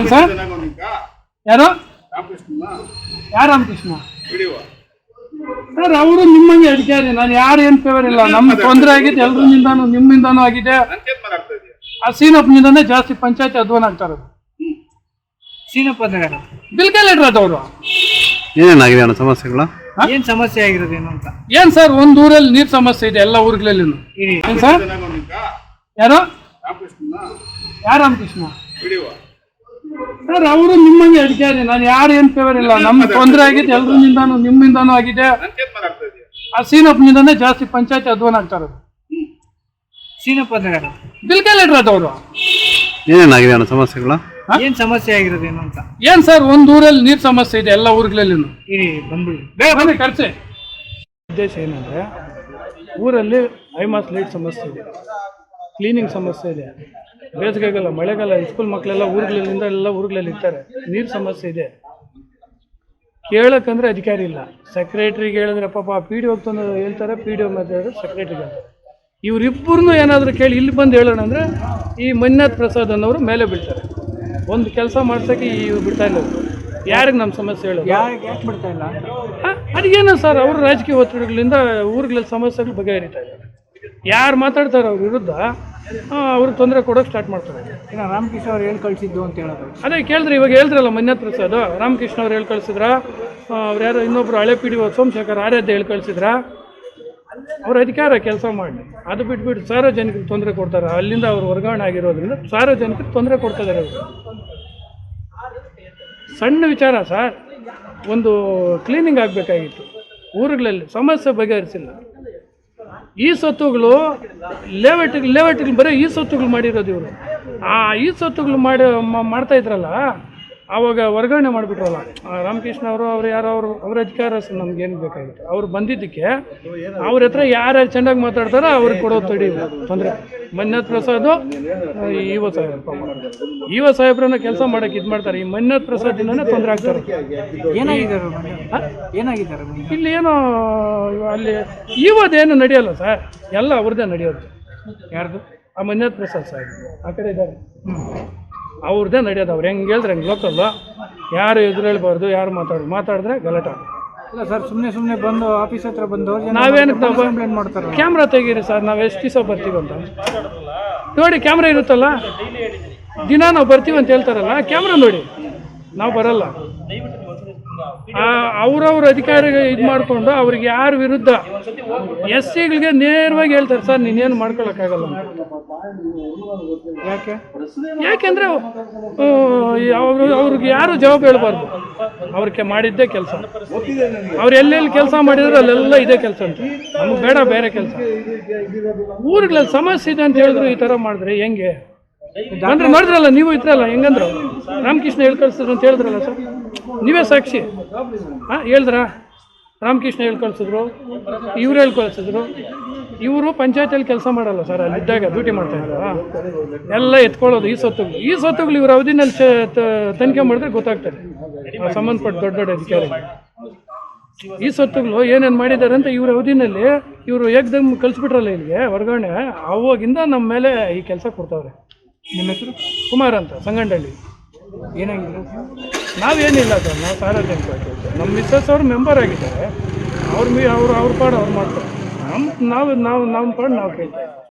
ಏನ್ ಸರ್? ಯಾರು? ಯಾರು ರಾಮಕೃಷ್ಣ? ಸರ್ ಅವರು ನಿಮ್ಮಂಗೆ ಅಧಿಕಾರಿ ನಾನು ಯಾರು ಏನ್ ಫೇವರ್ ಇಲ್ಲ. ನಮ್ ತೊಂದರೆ ಆಗಿದೆ ಎಲ್ರಿಂದಾನು ನಿಮ್ಮಿಂದಾನು ಆಗಿದೆ. ಆ ಸೀನಪ್ಪನಿಂದಾನೇ ಜಾಸ್ತಿ ಪಂಚಾಯತಿ ಅಧ್ವಾನ ಆಗ್ತಾ ಇರೋದು. ಸೀನಪ್ಪ ಅಂದ್ರೆ ಅವರು ಏನೇನಾಗಿದೆ ಅಣ್ಣ ಸಮಸ್ಯೆಗಳು? ಏನ್ ಸಮಸ್ಯೆ ಆಗಿರೋದೇನು ಅಂತ? ಏನ್ ಸರ್ ಒಂದ್ ಊರಲ್ಲಿ ನೀರ್ ಸಮಸ್ಯೆ ಇದೆ ಎಲ್ಲ ಊರುಗಳಲ್ಲಿ ಯಾರು ರಾಮಕೃಷ್ಣ ಸರ್? ಯಾರು? ಯಾರು ರಾಮಕೃಷ್ಣ? ಸರ್ ಅವರು ನಿಮ್ಮಂಗೆ ಅಧಿಕಾರಿ ನಾನು ಯಾರು ಏನ್ ಫೇವರ್ ಇಲ್ಲ. ನಮ್ಗೆ ತೊಂದರೆ ಆಗಿದೆ ಎಲ್ರಿಂದಾನು ನಿಮ್ಮಿಂದಾನು ಆಗಿದೆ. ಆ ಸೀನಪ್ಪನಿಂದಾನೇ ಜಾಸ್ತಿ ಪಂಚಾಯತ್ ಅಧ್ವಾನ ಆಗ್ತಾರೆ ಸೀನಪ್ಪ ಅಂದ್ರೆ ಯಾರು? ಬಿಲ್ಕೆ ಲೀಡರ್ ಅದವರು ಏನೇನಾಗಿದೆ ಅನ್ನೋ ಸಮಸ್ಯೆಗಳು? ಏನ್ ಸಮಸ್ಯೆ ಆಗಿರೋದು ಏನು ಅಂತ? ಏನ್ ಸರ್ ಒಂದ್ ಊರಲ್ಲಿ ನೀರ್ ಸಮಸ್ಯೆ ಇದೆ ಎಲ್ಲ ಊರುಗಳಲ್ಲಿ ಇರಿ ಬಂದ್ಬಿಡಿ. ಬನ್ನಿ ಕರ್ಸೆ ಉದ್ದೇಶ ಏನಂದ್ರೆ ಊರಲ್ಲಿ ಐಮಾಸ್ ಲೈಟ್ ಸಮಸ್ಯೆ ಇದೆ. ಕ್ಲೀನಿಂಗ್ ಸಮಸ್ಯೆ ಇದೆ. ಬೇಸಿಗೆಗಾಲ ಮಳೆಗಾಲ ಸ್ಕೂಲ್ ಮಕ್ಕಳೆಲ್ಲ ಊರುಗಳಿಂದ ಎಲ್ಲ ಊರುಗಳಲ್ಲಿ ಇರ್ತಾರೆ. ನೀರು ಸಮಸ್ಯೆ ಇದೆ. ಕೇಳೋಕ್ಕಂದ್ರೆ ಅಧಿಕಾರಿ ಇಲ್ಲ. ಸೆಕ್ರೆಟ್ರಿಗೆ ಹೇಳಿದ್ರೆ ಪಾಪ ಪಿ ಡಿ ತಂದು ಹೇಳ್ತಾರೆ ಪಿ ಡಿ ಒ ಮಾತಾಡಿದ್ರೆ ಸೆಕ್ರೆಟ್ರಿಗೆ ಇವರಿಬ್ಬರನ್ನೂ ಏನಾದರೂ ಕೇಳಿ ಇಲ್ಲಿ ಬಂದು ಹೇಳೋಣ ಅಂದರೆ ಈ ಮಂಜುನಾಥ್ ಪ್ರಸಾದ್ ಅನ್ನೋರು ಮೇಲೆ ಬಿಡ್ತಾರೆ ಒಂದು ಕೆಲಸ ಮಾಡ್ಸೋಕ್ಕೆ ಈ ಬಿಡ್ತಾ ಇಲ್ಲ. ಯಾರಿಗೆ ನಮ್ಮ ಸಮಸ್ಯೆ ಹೇಳೋದು? ಯಾರಿಗೆ ಯಾಕೆ ಬಿಡ್ತಾ ಇಲ್ಲ? ಅದೇನು ಸರ್ ಅವರು ರಾಜಕೀಯ ಒತ್ತಡಗಳಿಂದ ಊರುಗಳಲ್ಲಿ ಸಮಸ್ಯೆಗಳು ಬಗೆಹರಿತಾ ಇದ್ದಾರೆ ಯಾರು ಮಾತಾಡ್ತಾರೆ ಅವ್ರ ವಿರುದ್ಧ ಅವ್ರಿಗೆ ತೊಂದರೆ ಕೊಡೋಕೆ ಸ್ಟಾರ್ಟ್ ಮಾಡ್ತಾರೆ. ಇನ್ನ ರಾಮಕೃಷ್ಣ ಅವ್ರು ಹೇಳಿ ಕಳಿಸಿದ್ದು ಅಂತ ಹೇಳೋದು? ಅದೇ ಕೇಳಿದ್ರೆ ಇವಾಗ ಹೇಳಿದ್ರಲ್ಲ ಸರ್ ಪ್ರಸಾದ್ ರಾಮಕೃಷ್ಣ ಅವ್ರು ಹೇಳಿ ಕಳಿಸಿದ್ರ? ಅವ್ರು ಯಾರೋ ಇನ್ನೊಬ್ರು ಹಳೆ ಪಿ ಡಿ ಸೋಮಶೇಖರ್ ಆರಾಧ್ಯ ಹೇಳಿ ಕಳಿಸಿದ್ರ? ಅವ್ರ ಅಧಿಕಾರ ಕೆಲಸ ಮಾಡಿ ಅದು ಬಿಟ್ಬಿಟ್ಟು ಸಾರ್ವಜನಿಕರಿಗೆ ತೊಂದರೆ ಕೊಡ್ತಾರೆ. ಅಲ್ಲಿಂದ ಅವ್ರು ವರ್ಗಾವಣೆ ಆಗಿರೋದ್ರಿಂದ ಸಾರ್ವಜನಿಕರಿಗೆ ತೊಂದರೆ ಕೊಡ್ತಾ ಇದ್ದಾರೆ ಅವರು. ಸಣ್ಣ ವಿಚಾರ ಸರ್ ಒಂದು ಕ್ಲೀನಿಂಗ್ ಆಗಬೇಕಾಗಿತ್ತು. ಊರುಗಳಲ್ಲಿ ಸಮಸ್ಯೆ ಬಗೆಹರಿಸಿಲ್ಲ. ಈ ಸ್ವತ್ತುಗಳು ಲೇಔಟಿಗೆ ಲೇಔಟಿಗೆ ಬರೀ ಈ ಸ್ವತ್ತುಗಳು ಮಾಡಿರೋದು ಇವರು. ಆ ಈ ಸ್ವತ್ತುಗಳು ಮಾಡಿ ಮಾಡ್ತಾ ಇದ್ರಲ್ಲ ಆವಾಗ ವರ್ಗಾವಣೆ ಮಾಡಿಬಿಟ್ರಲ್ಲ. ರಾಮಕೃಷ್ಣ ಅವರು ಅವ್ರು ಯಾರೋ ಅವರು ಅವ್ರ ಅಧಿಕಾರ ನಮ್ಗೆ ಏನು ಬೇಕಾಗಿತ್ತು. ಅವ್ರು ಬಂದಿದ್ದಕ್ಕೆ ಅವ್ರ ಹತ್ರ ಯಾರ್ಯಾರು ಚೆನ್ನಾಗಿ ಮಾತಾಡ್ತಾರೋ ಅವ್ರಿಗೆ ಕೊಡೋ ತಡಿ ತೊಂದರೆ ಮಂಜುನಾಥ್ ಪ್ರಸಾದ್ ಇವ ಸಾಹೇಬ್ರ. ಇವ ಸಾಹೇಬ್ರನ್ನ ಕೆಲಸ ಮಾಡಕ್ಕೆ ಇದು ಮಾಡ್ತಾರೆ. ಈ ಮಂಜುನಾಥ್ ಪ್ರಸಾದಿನ ತೊಂದರೆ ಆಗ್ತಾರೆ. ಏನಾಗಿದ್ದಾರೆ ಏನಾಗಿದ್ದಾರೆ ಇಲ್ಲಿ ಏನೋ ಅಲ್ಲಿ ಇವದೇನು ನಡೆಯಲ್ಲ ಸರ್. ಎಲ್ಲ ಅವ್ರದ್ದೇ ನಡೆಯೋದು ಯಾರ್ದು? ಆ ಮಂಜುನಾಥ್ ಪ್ರಸಾದ್ ಸಾಹೇಬ್ ಆ ಕಡೆ ಇದ್ದಾರೆ. ಅವ್ರದ್ದೇ ನಡೆಯೋದು ಅವ್ರು ಹೆಂಗೆ ಹೇಳಿದ್ರೆ ಹೆಂಗೆ ಲೋಕಲ್ಲು ಯಾರು ಎದುರು ಹೇಳ್ಬಾರ್ದು ಯಾರು ಮಾತಾಡೋದು ಮಾತಾಡಿದ್ರೆ ಗಲಾಟೆ ಇಲ್ಲ ಸರ್ ಸುಮ್ಮನೆ ಸುಮ್ಮನೆ ಬಂದು ಆಫೀಸ್ ಹತ್ರ ಬಂದು ನಾವೇನಕ್ಕೆ ನಾವು ಕಂಪ್ಲೇಂಟ್ ಮಾಡ್ತಾರೆ ಕ್ಯಾಮ್ರಾ ತೆಗೀರಿ ಸರ್ ನಾವು ಎಷ್ಟು ದಿವಸ ಬರ್ತೀವಂತ ಅಂತ. ನೋಡಿ ಕ್ಯಾಮ್ರಾ ಇರುತ್ತಲ್ಲ? ದಿನ ನಾವು ಬರ್ತೀವಿ ಅಂತ ಹೇಳ್ತಾರಲ್ಲ ಕ್ಯಾಮ್ರಾ ನೋಡಿ. ನಾವು ಬರಲ್ಲ. ಅವ್ರವ್ರ ಅಧಿಕಾರಿಗೆ ಇದು ಮಾಡಿಕೊಂಡು ಅವ್ರಿಗೆ ಯಾರ ವಿರುದ್ಧ ಎಸ್ ಸಿಗಳಿಗೆ ನೇರವಾಗಿ ಹೇಳ್ತಾರೆ, ಸರ್, ನೀನೇನು ಮಾಡ್ಕೊಳಕ್ಕಾಗಲ್ಲ. ಯಾಕೆ? ಯಾಕೆಂದ್ರೆ ಅವರು, ಅವ್ರಿಗೆ ಯಾರು ಜವಾಬ್ ಹೇಳ್ಬಾರ್ದು. ಅವ್ರಿಗೆ ಮಾಡಿದ್ದೇ ಕೆಲಸ. ಅವ್ರು ಎಲ್ಲೆಲ್ಲಿ ಕೆಲಸ ಮಾಡಿದ್ರೆ ಅಲ್ಲೆಲ್ಲ ಇದೇ ಕೆಲಸ ಅಂತ. ನಮ್ಗೆ ಬೇಡ, ಬೇರೆ ಕೆಲಸ. ಊರುಗಳಲ್ಲಿ ಸಮಸ್ಯೆ ಇದೆ ಅಂತ ಹೇಳಿದ್ರು ಈ ಥರ ಮಾಡಿದ್ರೆ ಹೆಂಗೆ? ಅಂದ್ರೆ ಮಾಡಿದ್ರಲ್ಲ ನೀವು ಇದ್ರಲ್ಲ, ಹೆಂಗಂದ್ರು? ರಾಮಕೃಷ್ಣ ಹೇಳಿ ಕಳ್ಸಿದ್ರು ಅಂತ ಹೇಳಿದ್ರಲ್ಲ ಸರ್? ನೀವೇ ಸಾಕ್ಷಿ. ಹಾಂ, ಹೇಳಿದ್ರ? ರಾಮಕೃಷ್ಣ ಹೇಳಿ ಕಳ್ಸಿದ್ರು, ಇವ್ರು ಹೇಳಿ ಕಳ್ಸಿದ್ರು. ಇವರು ಪಂಚಾಯತಿಯಲ್ಲಿ ಕೆಲಸ ಮಾಡಲ್ಲ ಸರ್, ಅಲ್ಲಿ ಇದ್ದಾಗ ಡ್ಯೂಟಿ ಮಾಡ್ತಾ ಎಲ್ಲ ಎತ್ಕೊಳ್ಳೋದು ಈ ಸೊತ್ತುಗಳು. ಈ ಸೊತ್ತುಗಳು ಇವ್ರ ಅವಧಿನಲ್ಲಿ ತನಿಖೆ ಮಾಡಿದ್ರೆ ಗೊತ್ತಾಗ್ತದೆ. ಸಂಬಂಧಪಟ್ಟ ದೊಡ್ಡ ದೊಡ್ಡ ಅಧಿಕಾರಿ ಈ ಸೊತ್ತುಗಳು ಏನೇನು ಮಾಡಿದ್ದಾರೆ ಅಂತ ಇವ್ರ ಅವಧಿನಲ್ಲಿ ಇವರು ಏಕ್ದಮ್ ಕಳಿಸ್ಬಿಟ್ರಲ್ಲ ಇಲ್ಲಿಗೆ ವರ್ಗಾವಣೆ ಅವಾಗಿಂದ ನಮ್ಮ ಮೇಲೆ ಈ ಕೆಲಸ ಕೊಡ್ತಾವ್ರೆ. ನಿಮ್ಮ ಹೆಸರು? ಕುಮಾರ್ ಅಂತ, ಸಂಗಂಡಳ್ಳಿ. ಏನಾಗಿದ್ರು? ನಾವೇನಿಲ್ಲ ಸರ್, ನಾವು ಸಾರ್ವಜನಿಕ ನಮ್ಮ ಮಿಸ್ಸಸ್ ಅವರು ಮೆಂಬರ್ ಆಗಿದ್ದಾರೆ. ಅವ್ರ ಮೀ ಅವ್ರು ಅವ್ರ ಪಾಡು ಅವ್ರು ಮಾಡ್ತಾರೆ. ನಮ್ಮ ನಾವು ನಾವು ನಮ್ಮ ಪಾಡು ನಾವು ಕೇಳ್ತಾ ಇದ್ದೀವಿ.